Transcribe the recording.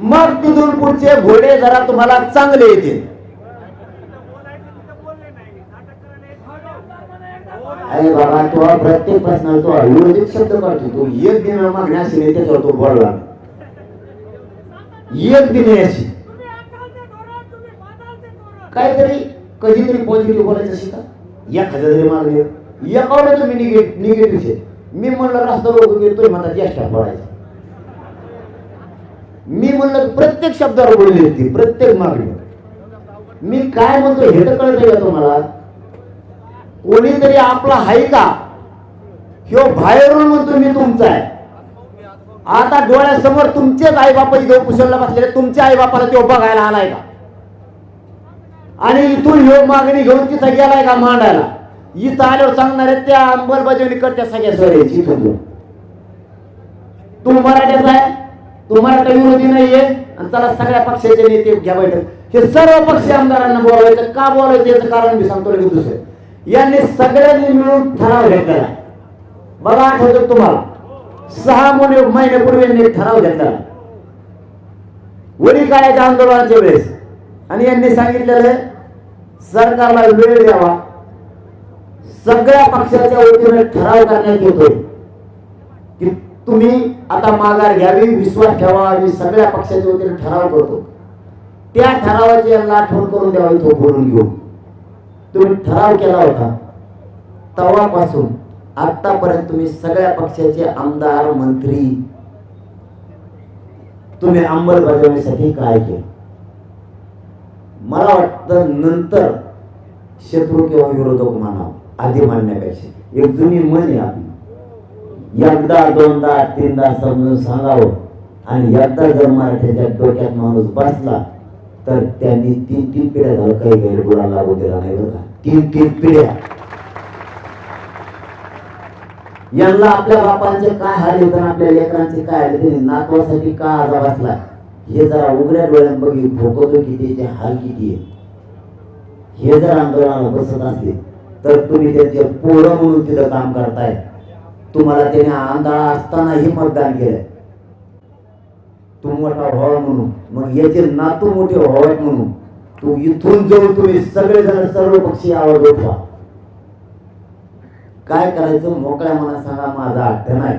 मग तिथून पुढचे घोडे जरा तुम्हाला चांगले येतील. अरे बाबा तो प्रत्येक प्रश्न तो विरोधित शब्द करतो. तो एक दिन मागण्यास अशी नाही तो बोलला. एक दिन याची काहीतरी कधीतरी पॉझिटिव्ह बोलायचं शिका एखाद्या जरी मागणी एकावर तुम्ही निगेटिव्ह निगेटिव्ह मी म्हणलं रस्ता रोग घेतोय म्हणतात ज्येष्ठा बोलायचा. मी म्हणलं प्रत्येक शब्दावर बोलली होती प्रत्येक मागणी मी काय म्हणतो हे तर कळत नाही तुम्हाला? कोणीतरी आपला आहे का? ह्यो बाहेरून म्हणतो मी तुमचा आहे. आता डोळ्यासमोर तुमचेच आई बाप इथे कुशलला बसलेले तुमच्या आई बापाला तो बघायला आलाय का? आणि इथून ह्यो मागणी घेऊन तिथं गेलाय का मांडायला? इथं आल्यावर सांगणार आहे त्या अंमलबजावणी करत्या सगळ्या सोयऱ्याची तू मराठ्याचा आहे? तुम्हाला कमी विरोधी नाहीये आणि चला सगळ्या पक्षाचे नेते घ्या बैठक. हे सर्व पक्षी आमदारांना बोलायचं का बोलायचं याचं कारण मी सांगतो लगेच दुसरं. यांनी सगळ्यांनी मिळून ठराव घेतलेला मला बघा आठवतं तुम्हाला? सहा महिने महिन्यापूर्वी यांनी ठराव घेतलेला वडी काळाच्या आंदोलनाच्या वेळेस. आणि यांनी सांगितलेलं सरकारला वेळ द्यावा. सगळ्या पक्षाच्या वतीने ठराव करण्यात येतोय. की तुम्ही आता माघार घ्यावी विश्वास ठेवा आम्ही सगळ्या पक्षाच्या वतीने ठराव करतो. त्या ठरावाची यांना आठवण करून द्यावी तो बोलून घेऊ. तुम्ही ठराव केला होता. तेव्हापासून आतापर्यंत तुम्ही सगळ्या पक्षाचे आमदार मंत्री तुम्ही अंमलबजावणीसाठी काय केलं? मला वाटतं नंतर शत्रू किंवा विरोधक म्हणा आधी मानण्यापेक्षा एक जुनी मन आहे आपली. एकदा दोनदा तीनदा समजून सांगावं. आणि एकदा जर मराठ्याच्या डोक्यात माणूस बसला तर त्यांनी तीन तीन पिढ्या झालं काही गैरगुणा लागू दिला नाही बरं का. तीन तीन पिढ्या. यांना आपल्या बापांचे काय हाल होते आपल्या लेकरांचे काय हाल येते नातवासाठी का आजार असला हे जरा उघड्या डोळ्यात बघी भोगवतो किती त्याचे हाल किती आहे हे जर आंदोलनाला बसत असले तर तुम्ही त्याचे पोरं म्हणून तिथं काम करताय तुम्हाला त्याने आंधळा असतानाही मतदान केलंय. तू मोठा व्हावा म्हणून. मग याचे नातू मोठे व्हावेत म्हणून. तू इथून जाऊन तुम्ही सगळेजण सर्व पक्षी आवाज उठवा. काय करायचं? मोकळ्या मनात सांगा माझा अर्थ नाही.